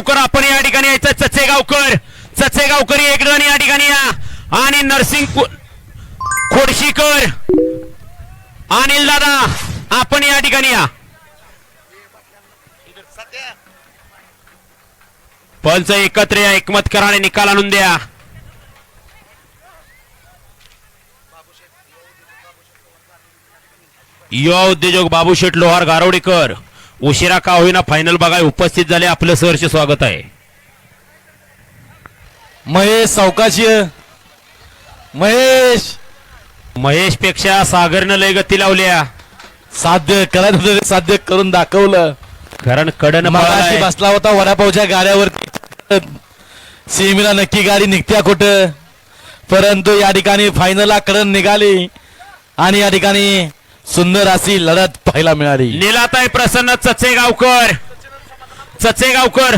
चचेगावकर आपण या ठिकाणी यायचं. चचेगावकर चचेगावकर एक जण या ठिकाणी या. आणि नरसिंग खोडशीकर अनिल दादा आपण या ठिकाणी या. पंच एकत्र या एकमत करा आणि निकाल आणून द्या. युवा उद्योजक बाबू शेठ लोहार गारवडेकर उशिरा का होईना फायनल बघाय उपस्थित झाले. आपलं सहर्ष स्वागत आहे. महेश सावकाशी महेश महेश. पेक्षा सागरनं लय गती लावल्या. साध्य करायचं होतं ते साध्य करून दाखवलं. कारण कडन मगाशी बसला होता वडापावच्या गाड्यावरती. सीमेला नक्की गाडी निघत्या कुठं? परंतु या ठिकाणी फायनलला कडन निघाली. आणि या ठिकाणी सुंदर अशी लढत पाहायला मिळाली. निलाताई प्रसन्न चचेगावकर. चचेगावकर.